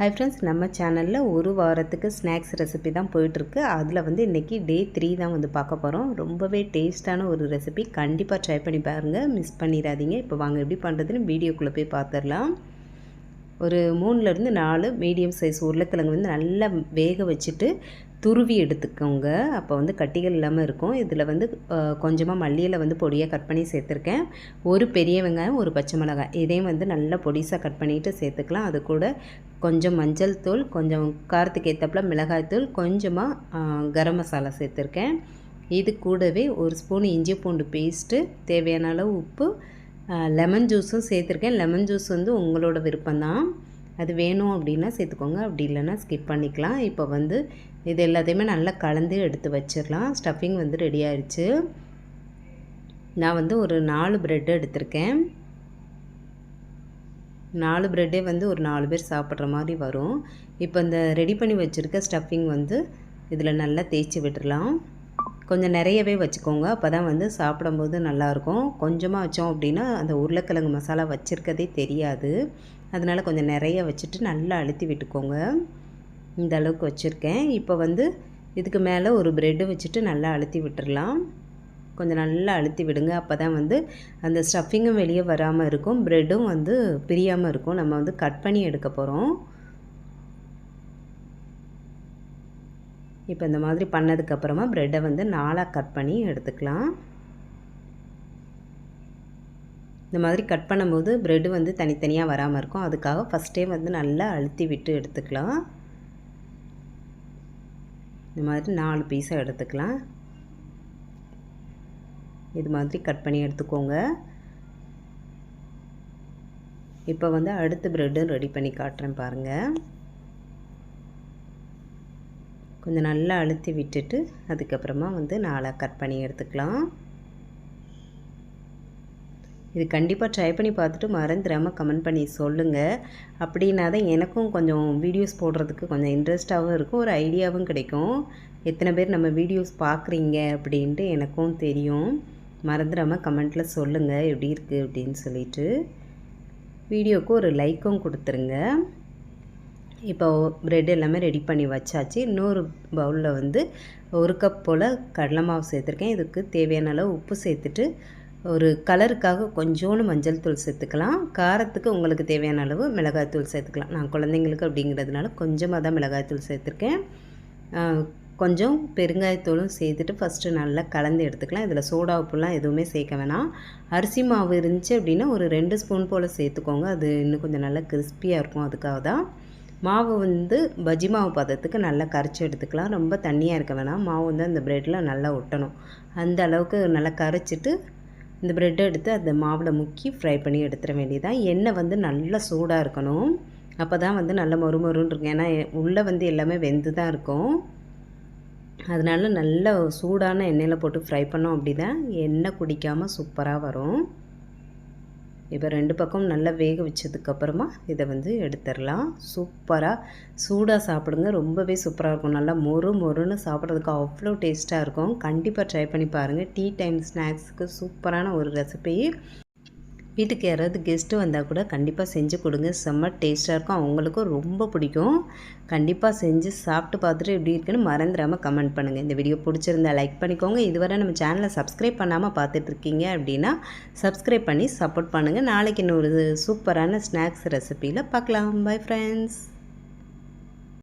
Hi friends நம்ம சேனலில் ஒரு வாரத்துக்கு ஸ்நாக்ஸ் ரெசிபி தான் போயிட்டுருக்கு. அதில் வந்து இன்றைக்கி டே த்ரீ தான் வந்து பார்க்க போகிறோம் ரொம்பவே டேஸ்ட்டான ஒரு ரெசிபி கண்டிப்பாக ட்ரை பண்ணி பாருங்கள் மிஸ் பண்ணிடாதீங்க. இப்போ வாங்க எப்படி பண்ணுறதுன்னு வீடியோக்குள்ளே போய் பார்த்துடலாம் ஒரு மூணுலேருந்து நாலு மீடியம் சைஸ் உருளைக்கிழங்கு வந்து நல்லா வேக வச்சுட்டு துருவி எடுத்துக்கோங்க. அப்போ வந்து கட்டிகள் இல்லாமல் இருக்கும். இதில் வந்து கொஞ்சமாக மல்லியில் வந்து பொடியாக கட் பண்ணி சேர்த்துருக்கேன். ஒரு பெரிய வெங்காயம் ஒரு பச்சை மிளகாய். இதையும் வந்து நல்லா பொடிசாக கட் பண்ணிவிட்டு சேர்த்துக்கலாம். அது கூட கொஞ்சம் மஞ்சள் தூள் கொஞ்சம் காரத்துக்கு ஏற்றப்பில் மிளகாய்த்தூள் கொஞ்சமாக கரம் மசாலா சேர்த்துருக்கேன். இது கூடவே ஒரு ஸ்பூன் இஞ்சி பூண்டு பேஸ்ட்டு தேவையான அளவு உப்பு லெமன் ஜூஸும் சேர்த்துருக்கேன். லெமன் ஜூஸ் வந்து உங்களோட விருப்பம்தான். அது வேணும் அப்படின்னா சேர்த்துக்கோங்க. அப்படி இல்லைன்னா ஸ்கிப் பண்ணிக்கலாம். இப்போ வந்து இது எல்லாத்தையுமே நல்லா கலந்து எடுத்து வச்சிடலாம். ஸ்டஃபிங் வந்து ரெடி ஆயிடுச்சு. நான் வந்து ஒரு நாலு ப்ரெட் எடுத்திருக்கேன். நாலு ப்ரெட்டே வந்து ஒரு நாலு பேர் சாப்பிட்ற மாதிரி வரும். இப்போ இந்த ரெடி பண்ணி வச்சுருக்க ஸ்டஃபிங் வந்து இதில் நல்லா தேய்ச்சி விட்டுடலாம் கொஞ்சம் நிறையவே வச்சுக்கோங்க. அப்போ தான் வந்து சாப்பிடும்போது நல்லாயிருக்கும். கொஞ்சமாக வச்சோம் அப்படின்னா அந்த உருளைக்கிழங்கு மசாலா வச்சுருக்கதே தெரியாது. அதனால் கொஞ்சம் நிறைய வச்சுட்டு நல்லா அழுத்தி விட்டுக்கோங்க. இந்த அளவுக்கு வச்சுருக்கேன். இப்போ வந்து இதுக்கு மேலே ஒரு ப்ரெட்டு வச்சுட்டு நல்லா அழுத்தி விட்டுடலாம் கொஞ்சம் நல்லா அழுத்தி விடுங்க. அப்போ தான் வந்து அந்த ஸ்டஃபிங்கும் வெளியே வராமல் இருக்கும். ப்ரெட்டும் வந்து பிரியாமல் இருக்கும். நம்ம வந்து கட் பண்ணி எடுக்க போகிறோம் இப்போ இந்த மாதிரி பண்ணதுக்கப்புறமா ப்ரெட்டை வந்து நாலாக கட் பண்ணி எடுத்துக்கலாம். இந்த மாதிரி கட் பண்ணும்போது ப்ரெட்டு வந்து தனித்தனியாக வராமல் இருக்கும். அதுக்காக ஃபஸ்ட்டே வந்து நல்லா அழுத்தி விட்டு எடுத்துக்கலாம். இந்த மாதிரி நாலு பீஸாக எடுத்துக்கலாம். இது மாதிரி கட் பண்ணி எடுத்துக்கோங்க. இப்போ வந்து அடுத்த ப்ரெட்டும் ரெடி பண்ணி காட்டுறேன் பாருங்கள் கொஞ்சம் நல்லா அழுத்தி விட்டுட்டு அதுக்கப்புறமா வந்து நாளாக கட் பண்ணி எடுத்துக்கலாம். இது கண்டிப்பாக ட்ரை பண்ணி பார்த்துட்டு மறந்துடாமல் கமெண்ட் பண்ணி சொல்லுங்கள் அப்படின்னா தான் எனக்கும் கொஞ்சம் வீடியோஸ் போடுறதுக்கு கொஞ்சம் இன்ட்ரெஸ்ட்டாகவும் இருக்கும் ஒரு ஐடியாவும் கிடைக்கும். எத்தனை பேர் நம்ம வீடியோஸ் பார்க்குறீங்க அப்படின்ட்டு எனக்கும் தெரியும். மறந்துடாமல் கமெண்ட்டில் சொல்லுங்கள் எப்படி இருக்குது அப்படின்னு சொல்லிட்டு. வீடியோவுக்கு ஒரு லைக்கும் கொடுத்துருங்க. இப்போ ப்ரெட் எல்லாமே ரெடி பண்ணி வச்சாச்சு. இன்னொரு பவுலில் வந்து ஒரு கப் போல் கடலை மாவு சேர்த்துருக்கேன். இதுக்கு தேவையான அளவு உப்பு சேர்த்துட்டு ஒரு கலருக்காக கொஞ்சோண்டு மஞ்சள் தூள் சேர்த்துக்கலாம். காரத்துக்கு உங்களுக்கு தேவையான அளவு மிளகாய் தூள் சேர்த்துக்கலாம். நான் குழந்தைங்களுக்கு அப்படிங்கிறதுனால கொஞ்சமாக தான் மிளகாய் தூள் சேர்த்துருக்கேன். கொஞ்சம் பெருங்காயத்தூளும் சேர்த்துட்டு ஃபஸ்ட்டு நல்லா கலந்து எடுத்துக்கலாம். இதில் சோடா உப்புலாம் எதுவுமே சேர்க்க வேணாம். அரிசி மாவு இருந்துச்சு அப்படின்னா ஒரு ரெண்டு ஸ்பூன் போல் சேர்த்துக்கோங்க. அது இன்னும் கொஞ்சம் நல்லா கிறிஸ்பியாக இருக்கும் அதுக்காக தான். மாவு வந்து பஜ்ஜி மாவு பதத்துக்கு நல்லா கரைச்சி எடுத்துக்கலாம். ரொம்ப தண்ணியாக இருக்க வேணாம். மாவு வந்து அந்த ப்ரெட்டில் நல்லா ஒட்டணும். அந்த அளவுக்கு நல்லா கரைச்சிட்டு இந்த ப்ரெட்டை எடுத்து அந்த மாவில் முக்கி ஃப்ரை பண்ணி எடுத்துட வேண்டியதான் எண்ணெய் வந்து நல்லா சூடாக இருக்கணும். அப்போ தான் வந்து நல்ல மொறு மொறுன்னு இருக்கும். ஏன்னா உள்ளே வந்து எல்லாமே வெந்து தான் இருக்கும். அதனால நல்ல சூடான எண்ணெயில் போட்டு ஃப்ரை பண்ணோம் அப்படி தான் எண்ணெய் குடிக்காமல் சூப்பராக வரும். இப்போ ரெண்டு பக்கம் நல்லா வேக வச்சதுக்கப்புறமா இதை வந்து எடுத்துடலாம். சூப்பராக சூடாக சாப்பிடுங்க. ரொம்பவே சூப்பராக இருக்கும். நல்லா மொறு மொறுன்னு சாப்பிட்றதுக்கு அவ்வளோ டேஸ்ட்டாக இருக்கும். கண்டிப்பாக ட்ரை பண்ணி பாருங்கள் டீ டைம் ஸ்நாக்ஸுக்கு சூப்பரான ஒரு ரெசிபி வீட்டுக்கு யாராவது கெஸ்ட்டு வந்தால் கூட கண்டிப்பாக செஞ்சு கொடுங்க. செம்ம டேஸ்ட்டாக இருக்கும். அவங்களுக்கும் ரொம்ப பிடிக்கும். கண்டிப்பாக செஞ்சு சாப்பிட்டு பார்த்துட்டு எப்படி இருக்குன்னு மறந்துடாமல் கமெண்ட் பண்ணுங்கள் இந்த வீடியோ பிடிச்சிருந்தா லைக் பண்ணிக்கோங்க. இதுவரை நம்ம சேனலை சப்ஸ்கிரைப் பண்ணாமல் பார்த்துட்ருக்கீங்க அப்படின்னா சப்ஸ்கிரைப் பண்ணி சப்போர்ட் பண்ணுங்கள் நாளைக்கு இன்னொரு சூப்பரான ஸ்நாக்ஸ் ரெசிப்பியில் பார்க்கலாம். Bye friends